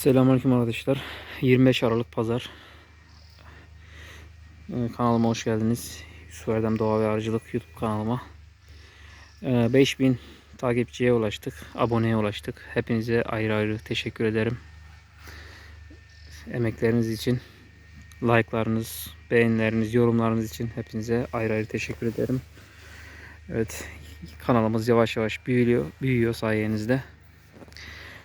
Selamünaleyküm arkadaşlar. 25 Aralık Pazar. Ee, Kanalıma hoş geldiniz. Yusuf Erdem Doğa ve Arıcılık YouTube kanalıma. Ee, 5000 takipçiye ulaştık. Aboneye ulaştık. Hepinize ayrı ayrı teşekkür ederim. Emekleriniz için, like'larınız, beğenileriniz, yorumlarınız için hepinize ayrı ayrı teşekkür ederim. Evet, kanalımız yavaş yavaş büyüyor, büyüyor sayenizde.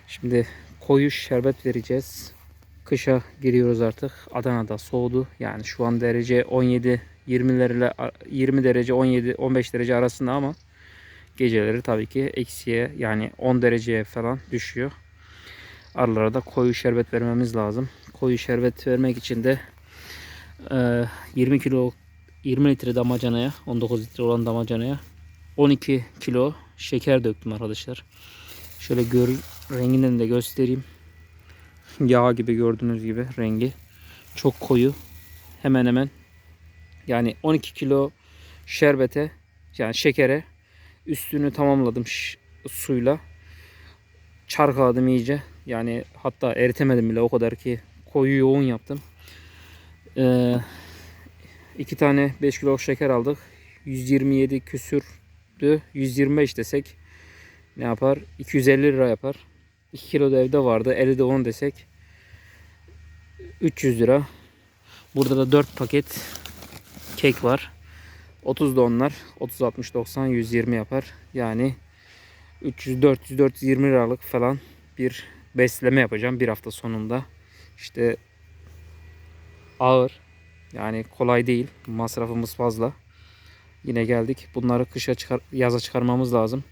Şimdi koyu şerbet vereceğiz. Kışa giriyoruz artık. Adana'da soğudu. Yani şu an derece 17 20'lerle 20 derece 17 15 derece arasında ama geceleri tabii ki eksiye yani 10 dereceye falan düşüyor. Aralara da koyu şerbet vermemiz lazım. Koyu şerbet vermek için de e, 20 kilo 20 litre damacanaya 19 litre olan damacanaya 12 kilo şeker döktüm arkadaşlar. Şöyle gör, renginden de göstereyim. Yağ gibi gördüğünüz gibi rengi. Çok koyu. Hemen hemen yani 12 kilo şerbete yani şekere üstünü tamamladım suyla. Çarkaladım iyice. Yani hatta eritemedim bile o kadar ki koyu yoğun yaptım. Ee, iki tane 5 kilo şeker aldık. 127 küsürdü. 125 desek ne yapar? 250 lira yapar. 2 kilo da evde vardı. 50 de 10 desek 300 lira. Burada da 4 paket kek var. 30 da onlar. 30 60 90 120 yapar. Yani 300 400 420 liralık falan bir besleme yapacağım bir hafta sonunda. İşte ağır. Yani kolay değil. Masrafımız fazla. Yine geldik. Bunları kışa çıkar yaza çıkarmamız lazım.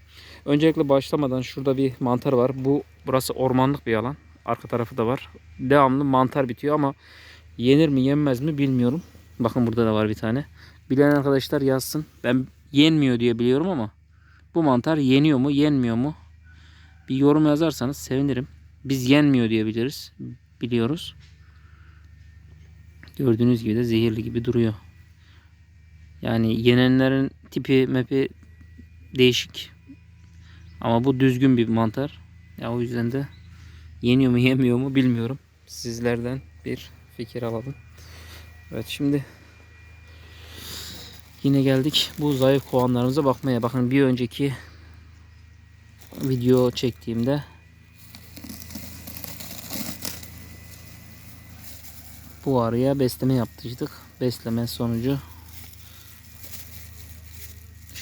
Öncelikle başlamadan şurada bir mantar var. Bu burası ormanlık bir alan. Arka tarafı da var. Devamlı mantar bitiyor ama yenir mi yenmez mi bilmiyorum. Bakın burada da var bir tane. Bilen arkadaşlar yazsın. Ben yenmiyor diye biliyorum ama bu mantar yeniyor mu yenmiyor mu? Bir yorum yazarsanız sevinirim. Biz yenmiyor diye biliriz. Biliyoruz. Gördüğünüz gibi de zehirli gibi duruyor. Yani yenenlerin tipi mepi değişik. Ama bu düzgün bir mantar. Ya o yüzden de yeniyor mu yemiyor mu bilmiyorum. Sizlerden bir fikir alalım. Evet şimdi yine geldik bu zayıf kovanlarımıza bakmaya. Bakın bir önceki video çektiğimde bu arıya besleme yaptıydık. Besleme sonucu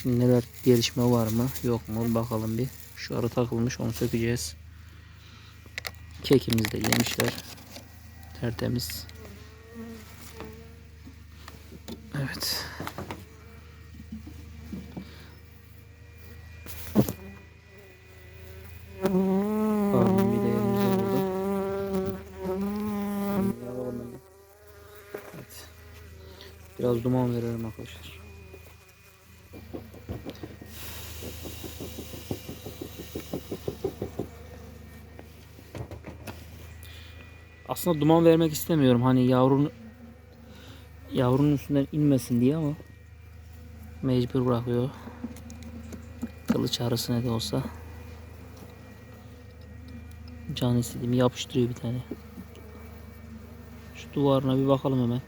Neler gelişme var mı yok mu bakalım bir. Şu arı takılmış onu sökeceğiz. Kekimizi de yemişler. Tertemiz. Evet. Evet. Biraz duman verelim arkadaşlar. Aslında duman vermek istemiyorum. Hani yavrun yavrunun üstünden inmesin diye ama mecbur bırakıyor. Kılıç arası ne de olsa. Can istediğimi yapıştırıyor bir tane. Şu duvarına bir bakalım hemen.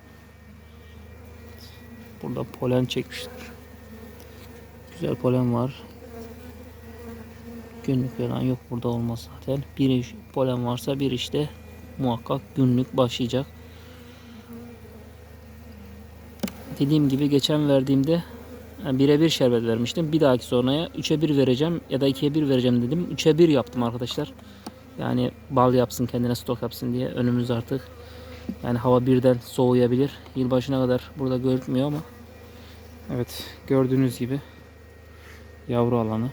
Burada polen çekmişler. Güzel polen var. Günlük falan yok burada olmaz zaten. Bir polen varsa bir işte muhakkak günlük başlayacak. Dediğim gibi geçen verdiğimde yani birebir şerbet vermiştim. Bir dahaki sonraya 3'e 1 vereceğim ya da 2'ye 1 vereceğim dedim. 3'e 1 yaptım arkadaşlar. Yani bal yapsın kendine stok yapsın diye önümüz artık. Yani hava birden soğuyabilir. Yılbaşına kadar burada gözükmüyor ama. Evet gördüğünüz gibi yavru alanı.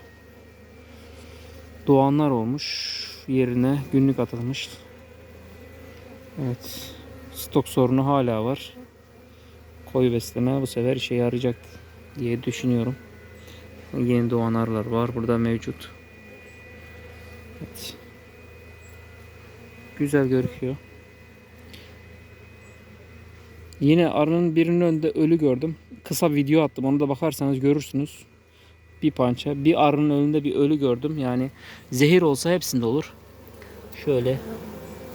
Doğanlar olmuş. Yerine günlük atılmış. Evet. Stok sorunu hala var. Koyu besleme bu sefer işe yarayacak diye düşünüyorum. Yeni doğan arılar var burada mevcut. Evet. Güzel görünüyor. Yine arının birinin önünde ölü gördüm. Kısa video attım. Onu da bakarsanız görürsünüz. Bir pança. Bir arının önünde bir ölü gördüm. Yani zehir olsa hepsinde olur. Şöyle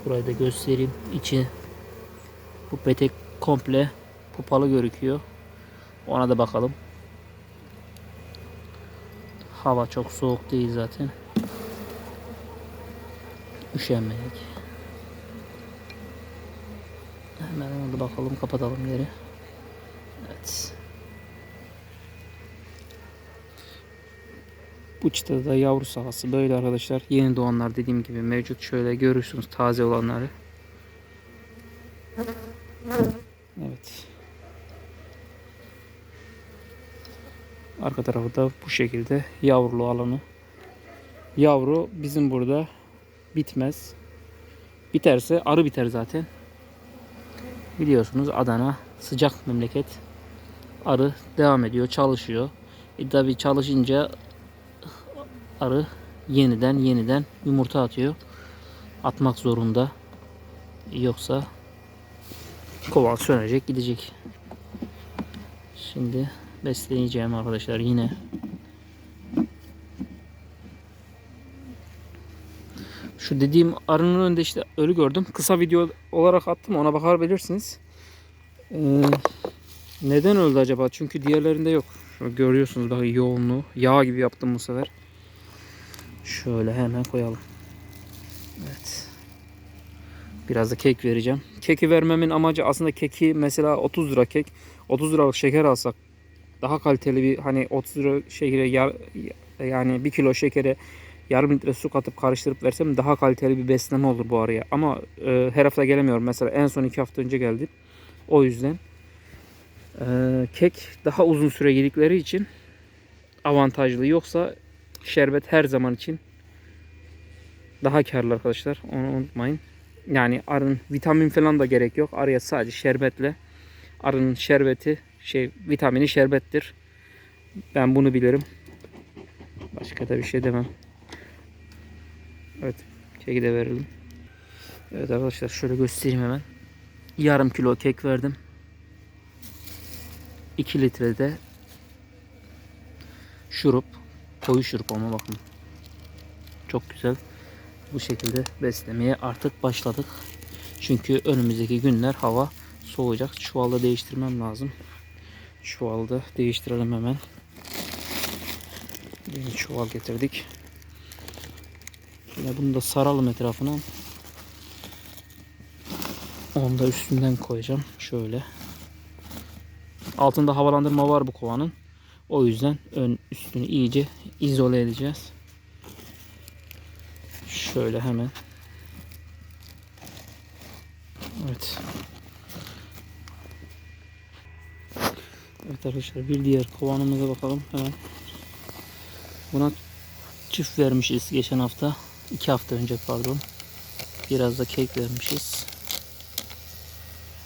Burayı da göstereyim. İçi bu petek komple pupalı gözüküyor. Ona da bakalım. Hava çok soğuk değil zaten. Üşenmedik. Hemen ona da bakalım kapatalım yeri. Evet. Bu çıtada da yavru sahası böyle arkadaşlar. Yeni doğanlar dediğim gibi mevcut. Şöyle görürsünüz taze olanları. Evet. Arka tarafı da bu şekilde yavrulu alanı. Yavru bizim burada bitmez. Biterse arı biter zaten. Biliyorsunuz Adana sıcak memleket. Arı devam ediyor, çalışıyor. E tabi çalışınca arı yeniden yeniden yumurta atıyor. Atmak zorunda. Yoksa kovan sönecek gidecek. Şimdi besleyeceğim arkadaşlar yine. Şu dediğim arının önünde işte ölü gördüm. Kısa video olarak attım ona bakabilirsiniz. Ee, neden öldü acaba? Çünkü diğerlerinde yok. Şöyle görüyorsunuz bakın yoğunluğu. Yağ gibi yaptım bu sefer. Şöyle hemen koyalım. Evet. Biraz da kek vereceğim. Keki vermemin amacı aslında keki mesela 30 lira kek. 30 liralık şeker alsak daha kaliteli bir hani 30 lira şekere yar, yani 1 kilo şekere yarım litre su katıp karıştırıp versem daha kaliteli bir besleme olur bu araya. Ama e, her hafta gelemiyorum. Mesela en son 2 hafta önce geldim. O yüzden e, kek daha uzun süre yedikleri için avantajlı. Yoksa şerbet her zaman için daha karlı arkadaşlar. Onu unutmayın. Yani arın vitamin falan da gerek yok. Araya sadece şerbetle arının şerbeti şey vitamini şerbettir. Ben bunu bilirim. Başka da bir şey demem. Evet. Keki de verelim. Evet arkadaşlar şöyle göstereyim hemen. Yarım kilo kek verdim. 2 litre de şurup. Koyu şurup ama bakın. Çok güzel. Bu şekilde beslemeye artık başladık. Çünkü önümüzdeki günler hava soğuyacak. Çuvalda değiştirmem lazım. Çuvalda değiştirelim hemen. Yeni çuval getirdik. Yine bunu da saralım etrafına. Onu da üstünden koyacağım. Şöyle. Altında havalandırma var bu kovanın. O yüzden ön üstünü iyice izole edeceğiz. Şöyle hemen. Evet. Evet arkadaşlar bir diğer kovanımıza bakalım hemen. Buna çift vermişiz geçen hafta. iki hafta önce pardon. Biraz da kek vermişiz.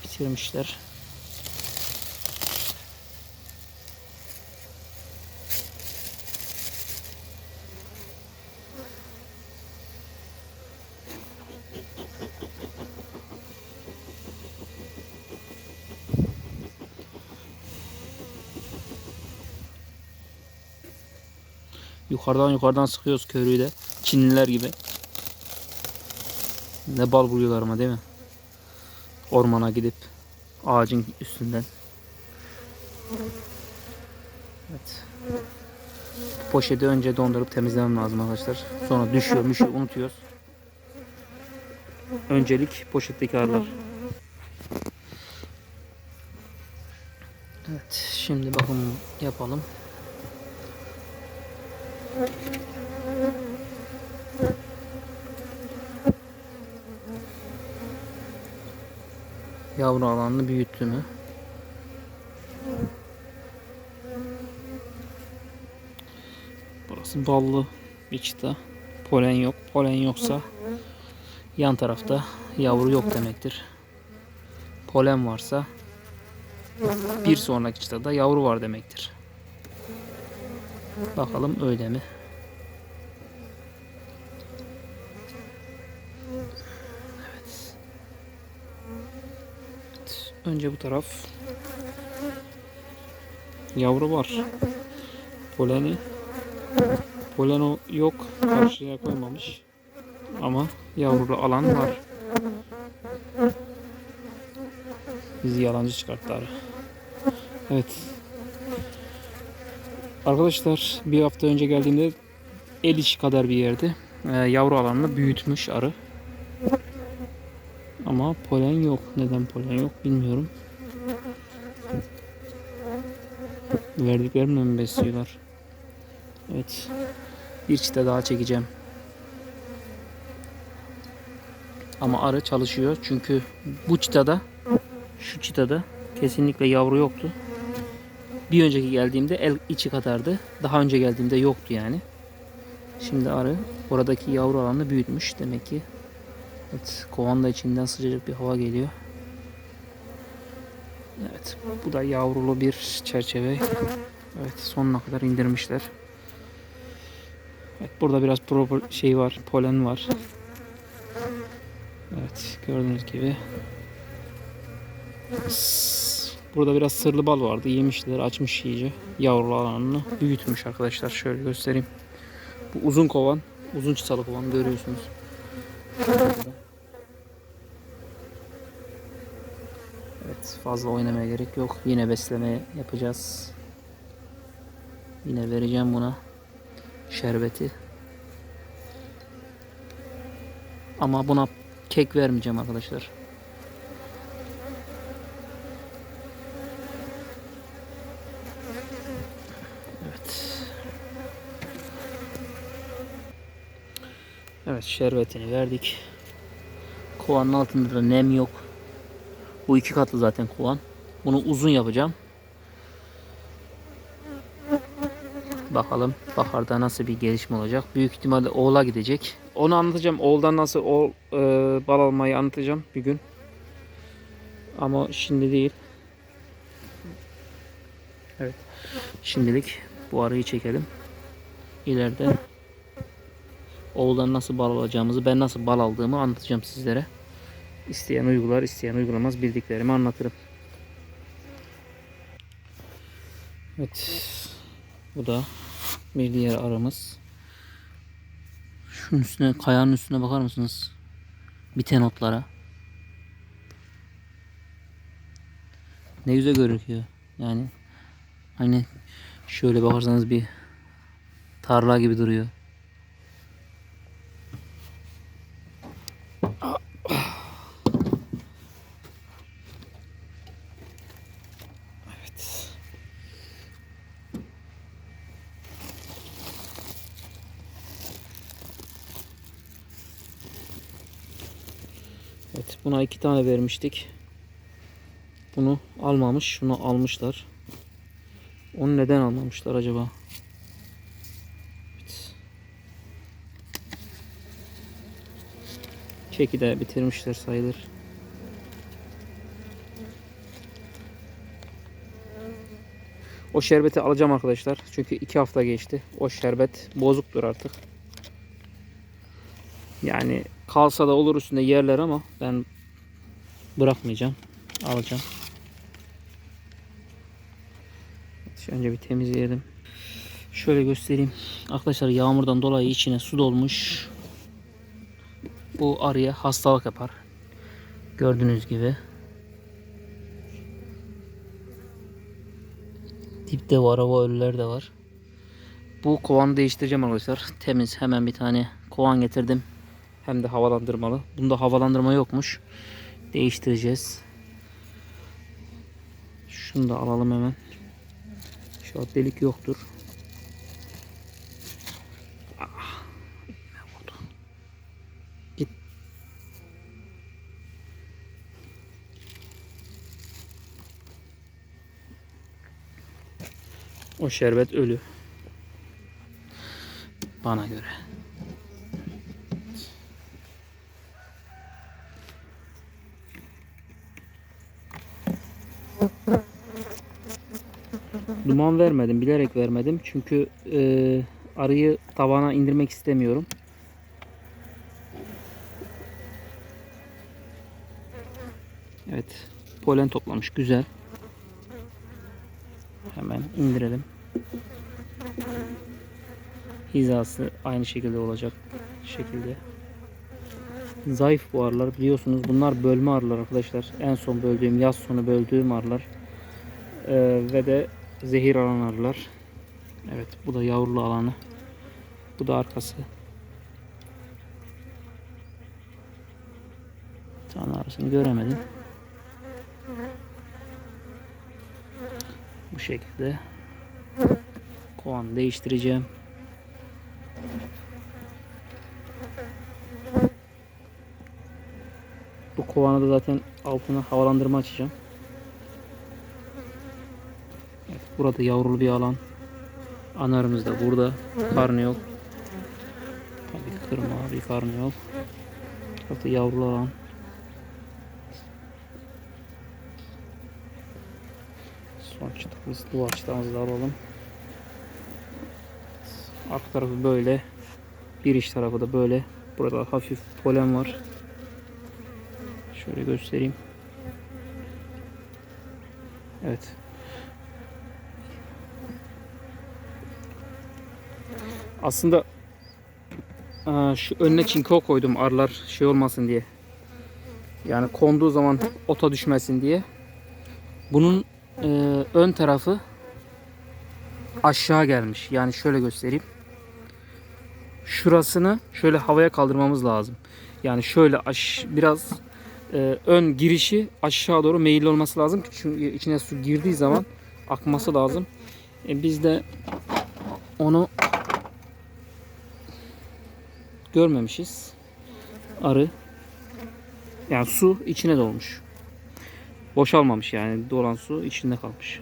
Bitirmişler. Yukarıdan yukarıdan sıkıyoruz körüğü de. Çinliler gibi. Ne bal buluyorlar ama değil mi? Ormana gidip ağacın üstünden. Evet. Poşeti önce dondurup temizlemem lazım arkadaşlar. Sonra düşüyor, müşüyor, unutuyoruz. Öncelik poşetteki arılar. Evet, şimdi bakım yapalım. Yavru alanını büyüttü mü? Burası ballı bir çıta. Polen yok. Polen yoksa yan tarafta yavru yok demektir. Polen varsa bir sonraki çıtada yavru var demektir. Bakalım öyle mi? Önce bu taraf. Yavru var. Poleni. Polen o yok. Karşıya koymamış. Ama yavrulu alan var. Bizi yalancı çıkarttı arı. Evet. Arkadaşlar bir hafta önce geldiğimde el içi kadar bir yerdi. Ee, yavru alanını büyütmüş arı. Ama polen yok. Neden polen yok bilmiyorum. Verdiklerimle mi besliyorlar? Evet. Bir çite daha çekeceğim. Ama arı çalışıyor. Çünkü bu çıtada şu çıtada kesinlikle yavru yoktu. Bir önceki geldiğimde el içi kadardı. Daha önce geldiğimde yoktu yani. Şimdi arı oradaki yavru alanını büyütmüş demek ki. Evet, kovan da içinden sıcacık bir hava geliyor. Evet, bu da yavrulu bir çerçeve. Evet, sonuna kadar indirmişler. Evet, burada biraz pro şey var, polen var. Evet, gördüğünüz gibi. Burada biraz sırlı bal vardı. Yemişler, açmış iyice. Yavrulu alanını büyütmüş arkadaşlar. Şöyle göstereyim. Bu uzun kovan, uzun çıtalı kovan görüyorsunuz. Evet, fazla oynamaya gerek yok. Yine besleme yapacağız. Yine vereceğim buna şerbeti. Ama buna kek vermeyeceğim arkadaşlar. Evet. Evet şerbetini verdik. Kovanın altında da nem yok. Bu iki katlı zaten kovan. Bunu uzun yapacağım. Bakalım baharda nasıl bir gelişme olacak. Büyük ihtimalle oğula gidecek. Onu anlatacağım. Oğuldan nasıl oğul e, bal almayı anlatacağım bir gün. Ama şimdi değil. Evet. Şimdilik bu arayı çekelim. İleride oğuldan nasıl bal alacağımızı, ben nasıl bal aldığımı anlatacağım sizlere. İsteyen uygular, isteyen uygulamaz bildiklerimi anlatırım. Evet. Bu da bir diğer aramız. Şunun üstüne, kayanın üstüne bakar mısınız? Biten otlara. Ne güzel gözüküyor. Yani hani şöyle bakarsanız bir tarla gibi duruyor. Buna iki tane vermiştik. Bunu almamış, şunu almışlar. Onu neden almamışlar acaba? Evet. Keki de bitirmişler sayılır. O şerbeti alacağım arkadaşlar. Çünkü iki hafta geçti. O şerbet bozuktur artık. Yani kalsa da olur üstünde yerler ama ben bırakmayacağım. Alacağım. Önce bir temizleyelim. Şöyle göstereyim. Arkadaşlar yağmurdan dolayı içine su dolmuş. Bu arıya hastalık yapar. Gördüğünüz gibi. Dipte var, hava ölüler de var. Bu kovanı değiştireceğim arkadaşlar. Temiz hemen bir tane kovan getirdim. Hem de havalandırmalı. Bunda havalandırma yokmuş. Değiştireceğiz. Şunu da alalım hemen. Şu an delik yoktur. Ah? Git. O şerbet ölü. Bana göre. Duman vermedim. Bilerek vermedim. Çünkü e, arıyı tavana indirmek istemiyorum. Evet. Polen toplamış. Güzel. Hemen indirelim. Hizası aynı şekilde olacak şekilde. Zayıf bu arılar biliyorsunuz. Bunlar bölme arılar arkadaşlar. En son böldüğüm, yaz sonu böldüğüm arılar. Ee, ve de zehir alan arılar. Evet bu da yavrulu alanı. Bu da arkası. Tane arasını göremedim. Bu şekilde kovan değiştireceğim. Bu kovanı da zaten altına havalandırma açacağım. Evet, burada yavrulu bir alan. Anarımız da burada. Karnıyol. Bir kırma, bir karnıyol. Burada yavrulu alan. Son çıtamız, duvar çıtamızı da alalım. Arka tarafı böyle. Bir iç tarafı da böyle. Burada hafif polen var. Şöyle göstereyim. Evet. Aslında aa, şu önüne çinko koydum arılar şey olmasın diye. Yani konduğu zaman ota düşmesin diye. Bunun e, ön tarafı aşağı gelmiş. Yani şöyle göstereyim. Şurasını şöyle havaya kaldırmamız lazım. Yani şöyle aş biraz e, ön girişi aşağı doğru meyilli olması lazım çünkü içine su girdiği zaman akması lazım. E, biz de onu görmemişiz. Arı yani su içine dolmuş. Boşalmamış yani dolan su içinde kalmış.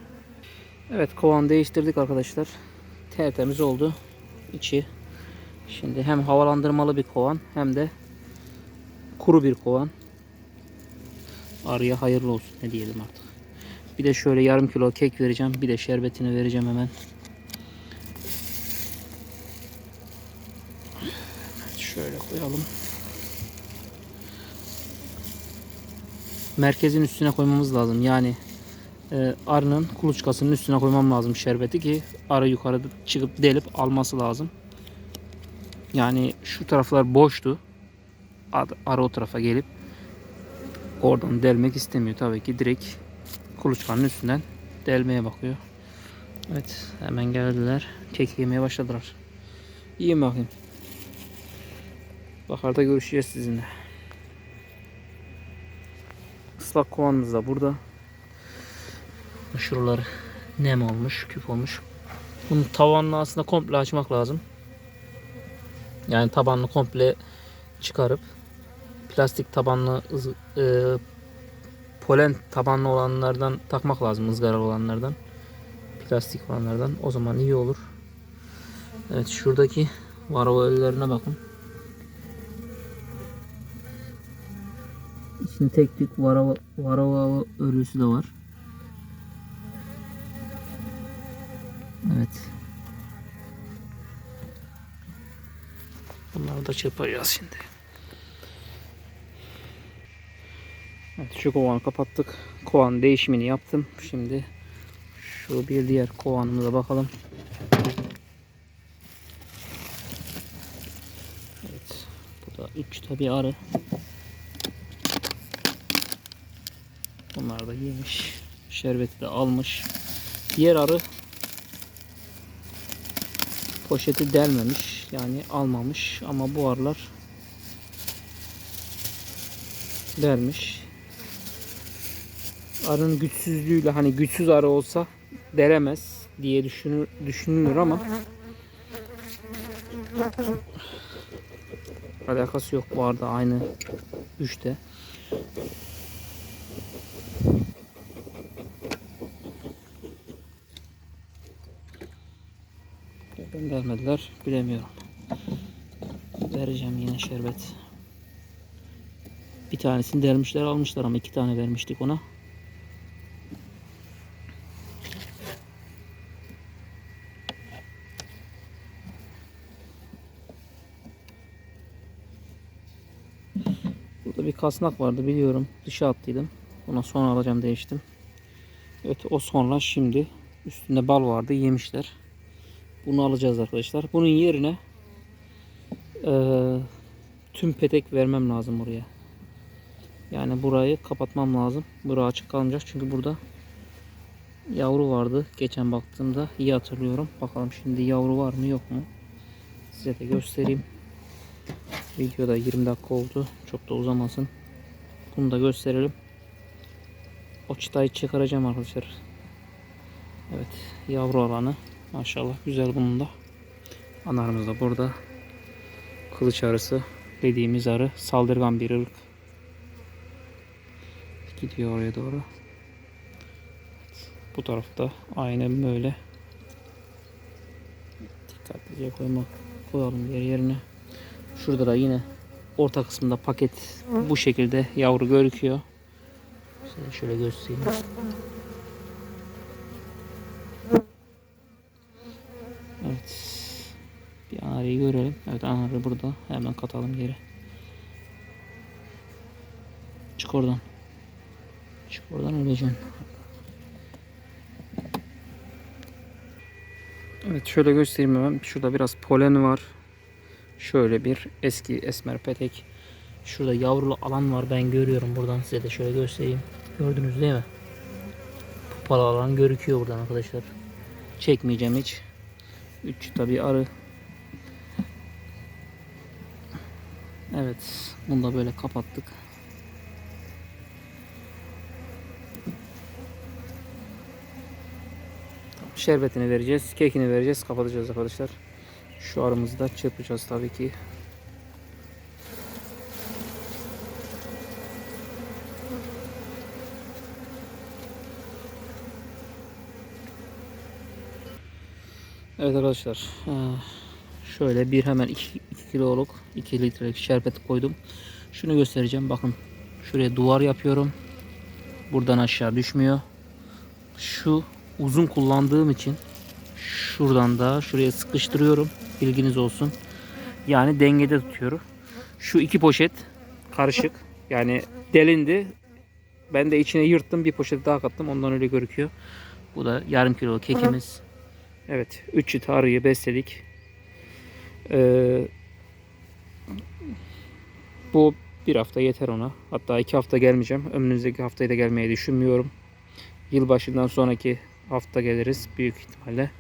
Evet kovan değiştirdik arkadaşlar. Tertemiz oldu içi. Şimdi hem havalandırmalı bir kovan hem de kuru bir kovan. Arıya hayırlı olsun ne diyelim artık. Bir de şöyle yarım kilo kek vereceğim. Bir de şerbetini vereceğim hemen. Şöyle koyalım. Merkezin üstüne koymamız lazım. Yani e, arının kuluçkasının üstüne koymam lazım şerbeti ki arı yukarıda çıkıp delip alması lazım. Yani şu taraflar boştu. Ar- Arı o tarafa gelip oradan delmek istemiyor. Tabii ki direkt kuluçkanın üstünden delmeye bakıyor. Evet hemen geldiler. Kek yemeye başladılar. İyi bakayım. Baharda görüşeceğiz sizinle. Islak kovanımız da burada. Şuraları nem olmuş, küp olmuş. Bunun tavanını aslında komple açmak lazım. Yani tabanını komple çıkarıp plastik tabanlı ız- e, polen tabanlı olanlardan takmak lazım ızgara olanlardan. Plastik olanlardan. O zaman iyi olur. Evet şuradaki varava ölülerine bakın. İçinde tek tük varava, varava örüsü de var. Evet. Bunları da çırpacağız şimdi. Evet, şu kovanı kapattık. Kovan değişimini yaptım. Şimdi şu bir diğer kovanımıza bakalım. Evet. Bu da 3 tabi arı. Yemiş. Şerbeti de almış. Diğer arı poşeti delmemiş. Yani almamış. Ama bu arılar delmiş. Arının güçsüzlüğüyle hani güçsüz arı olsa delemez diye düşünür, düşünülür ama alakası yok bu arada aynı güçte. Neden vermediler bilemiyorum. Vereceğim yine şerbet. Bir tanesini dermişler almışlar ama iki tane vermiştik ona. Burada bir kasnak vardı biliyorum. Dışa attıydım. Ona sonra alacağım değiştim. Evet o sonra şimdi üstünde bal vardı yemişler. Bunu alacağız arkadaşlar. Bunun yerine eee tüm petek vermem lazım buraya. Yani burayı kapatmam lazım. Bura açık kalmayacak çünkü burada yavru vardı. Geçen baktığımda iyi hatırlıyorum. Bakalım şimdi yavru var mı yok mu? Size de göstereyim. Videoda 20 dakika oldu. Çok da uzamasın. Bunu da gösterelim. O çıtayı çıkaracağım arkadaşlar. Evet yavru alanı. Maşallah güzel bunun da. Anarımız da burada. Kılıç arısı dediğimiz arı saldırgan bir ırk. Gidiyor oraya doğru. Bu tarafta aynen böyle. Dikkatlice koymak koyalım yer yerine. Şurada da yine orta kısmında paket bu şekilde yavru gözüküyor. Size şöyle göstereyim. Evet. Bir anarıyı görelim. Anarı burada. Hemen katalım geri. Çık oradan. Çık oradan öleceksin. Evet şöyle göstereyim hemen. Şurada biraz polen var. Şöyle bir eski esmer petek. Şurada yavrulu alan var ben görüyorum buradan size de şöyle göstereyim. Gördünüz değil mi? Pupalı alan görüküyor buradan arkadaşlar. Çekmeyeceğim hiç. Üç tabi arı. Evet. Bunu da böyle kapattık. Şerbetini vereceğiz. Kekini vereceğiz. Kapatacağız arkadaşlar. Şu arımızı da çırpacağız tabii ki. Evet arkadaşlar. Şöyle bir hemen 2 kiloluk 2 litrelik şerbet koydum. Şunu göstereceğim. Bakın. Şuraya duvar yapıyorum. Buradan aşağı düşmüyor. Şu uzun kullandığım için şuradan da şuraya sıkıştırıyorum. Bilginiz olsun. Yani dengede tutuyorum. Şu iki poşet karışık. Yani delindi. Ben de içine yırttım. Bir poşet daha kattım. Ondan öyle gözüküyor. Bu da yarım kilo kekimiz. Evet. 3 çift arıyı besledik. Ee, bu bir hafta yeter ona. Hatta iki hafta gelmeyeceğim. Önümüzdeki haftayı da gelmeyi düşünmüyorum. Yılbaşından sonraki hafta geliriz büyük ihtimalle.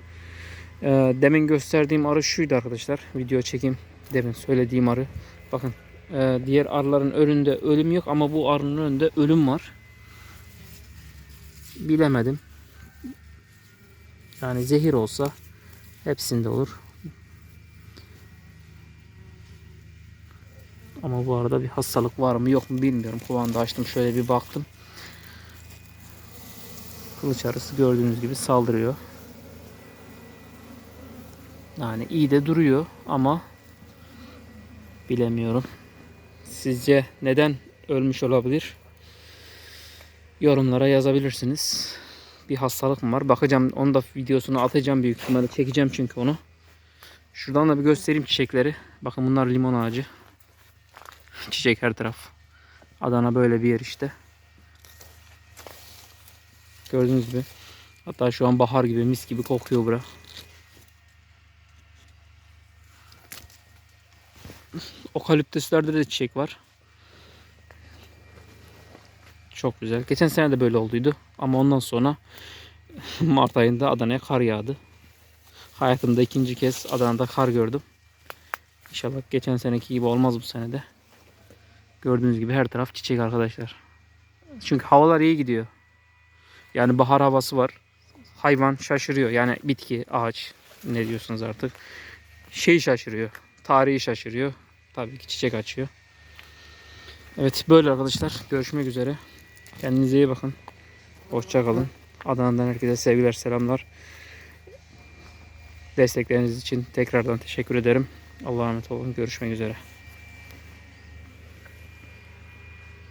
Ee, demin gösterdiğim arı şuydu arkadaşlar. Video çekim demin söylediğim arı. Bakın e, diğer arıların önünde ölüm yok ama bu arının önünde ölüm var. Bilemedim. Yani zehir olsa hepsinde olur. Ama bu arada bir hastalık var mı yok mu bilmiyorum. Kovanı açtım şöyle bir baktım. Kılıç arısı gördüğünüz gibi saldırıyor. Yani iyi de duruyor ama bilemiyorum. Sizce neden ölmüş olabilir? Yorumlara yazabilirsiniz. Bir hastalık mı var? Bakacağım. Onu da videosunu atacağım büyük ihtimalle. Çekeceğim çünkü onu. Şuradan da bir göstereyim çiçekleri. Bakın bunlar limon ağacı. Çiçek her taraf. Adana böyle bir yer işte. Gördüğünüz gibi. Hatta şu an bahar gibi mis gibi kokuyor bura. Okaliptüslerde de çiçek var. Çok güzel. Geçen sene de böyle olduydu. Ama ondan sonra Mart ayında Adana'ya kar yağdı. Hayatımda ikinci kez Adana'da kar gördüm. İnşallah geçen seneki gibi olmaz bu senede. Gördüğünüz gibi her taraf çiçek arkadaşlar. Çünkü havalar iyi gidiyor. Yani bahar havası var. Hayvan şaşırıyor. Yani bitki, ağaç ne diyorsunuz artık. Şey şaşırıyor. Tarihi şaşırıyor. Tabii ki çiçek açıyor. Evet böyle arkadaşlar. Görüşmek üzere. Kendinize iyi bakın. Hoşça kalın. Adana'dan herkese sevgiler, selamlar. Destekleriniz için tekrardan teşekkür ederim. Allah'a emanet olun. Görüşmek üzere.